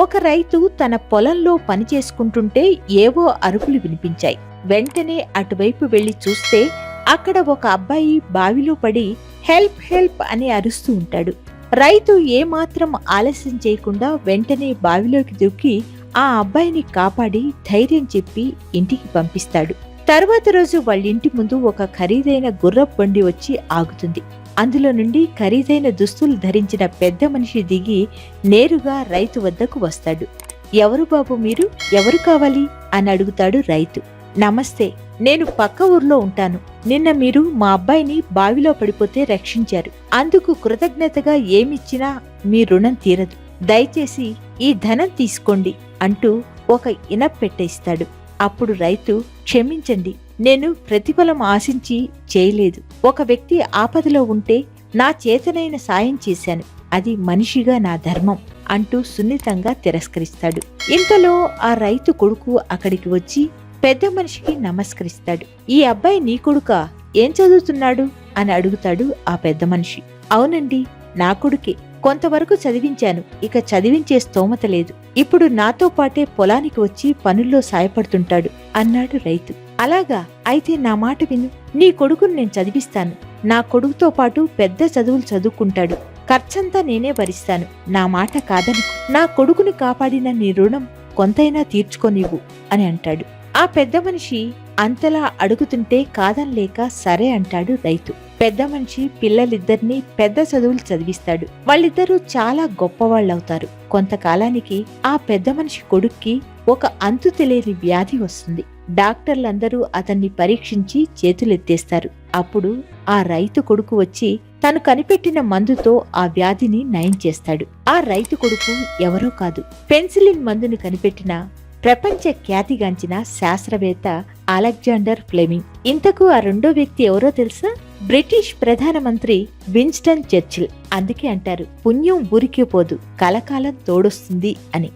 ఒక రైతు తన పొలంలో పని చేసుకుంటుంటే ఏవో అరుపులు వినిపించాయి. వెంటనే అటువైపు వెళ్ళి చూస్తే అక్కడ ఒక అబ్బాయి బావిలో పడి హెల్ప్ హెల్ప్ అని అరుస్తూ ఉంటాడు. రైతు ఏమాత్రం ఆలస్యం చేయకుండా వెంటనే బావిలోకి దూకి ఆ అబ్బాయిని కాపాడి ధైర్యం చెప్పి ఇంటికి పంపిస్తాడు. తర్వాత రోజు వాళ్ళ ఇంటి ముందు ఒక ఖరీదైన గుర్రపు బండి వచ్చి ఆగుతుంది. అందులో నుండి ఖరీదైన దుస్తులు ధరించిన పెద్ద మనిషి దిగి నేరుగా రైతు వద్దకు వస్తాడు. ఎవరు బాబు మీరు? ఎవరు కావాలి? అని అడుగుతాడు రైతు. నమస్తే నేను పక్క ఊర్లో ఉంటాను. నిన్న మీరు మా అబ్బాయిని బావిలో పడిపోతే రక్షించారు. అందుకు కృతజ్ఞతగా ఏమిచ్చినా మీ రుణం తీరదు. దయచేసి ఈ ధనం తీసుకోండి అంటూ ఒక ఇన ఇస్తాడు అప్పుడు రైతు క్షమించండి నేను ప్రతిఫలం ఆశించి చేయలేదు. ఒక వ్యక్తి ఆపదలో ఉంటే నా చేతనైన సాయం చేశాను. అది మనిషిగా నా ధర్మం అంటూ సున్నితంగా తిరస్కరిస్తాడు. ఇంతలో ఆ రైతు కొడుకు అక్కడికి వచ్చి పెద్ద మనిషికి నమస్కరిస్తాడు. ఈ అబ్బాయి నీ కొడుకా ఏం చదువుతున్నాడు? అని అడుగుతాడు ఆ పెద్ద మనిషి. అవునండి నా కొడుకే. కొంతవరకు చదివించాను. ఇక చదివించే స్తోమత లేదు. ఇప్పుడు నాతో పాటే పొలానికి వచ్చి పనుల్లో సాయపడుతుంటాడు అన్నాడు రైతు. అలాగా అయితే నా మాట విను. నీ కొడుకును నేను చదివిస్తాను. నా కొడుకుతో పాటు పెద్ద చదువులు చదువుకుంటాడు. ఖర్చంతా నేనే భరిస్తాను. నా మాట కాదని నా కొడుకుని కాపాడిన నీ రుణం కొంతైనా తీర్చుకోనివ్వు అని అంటాడు. ఆ పెద్ద మనిషి అంతలా అడుగుతుంటే కాదనలేక సరే అంటాడు రైతు. పెద్ద మనిషి పిల్లలిద్దరినీ పెద్ద చదువులు చదివిస్తాడు. వాళ్ళిద్దరూ చాలా గొప్పవాళ్ళవుతారు. కొంతకాలానికి ఆ పెద్ద మనిషి కొడుక్కి ఒక అంతు తెలియని వ్యాధి వస్తుంది. డాక్టర్లందరూ అతన్ని పరీక్షించి చేతులెత్తేస్తారు. అప్పుడు ఆ రైతు కొడుకు వచ్చి తను కనిపెట్టిన మందుతో ఆ వ్యాధిని నయం చేస్తాడు. ఆ రైతు కొడుకు ఎవరో కాదు. పెన్సిలిన్ మందును కనిపెట్టిన ప్రపంచ ఖ్యాతిగాంచిన శాస్త్రవేత్త అలెగ్జాండర్ ఫ్లెమింగ్. ఇంతకు ఆ రెండో వ్యక్తి ఎవరో తెలుసా? బ్రిటిష్ ప్రధానమంత్రి విన్స్టన్ చర్చిల్ అందుకే అంటారు పుణ్యం ఉరికిపోదు పోదు కలకాలం తోడొస్తుంది అని.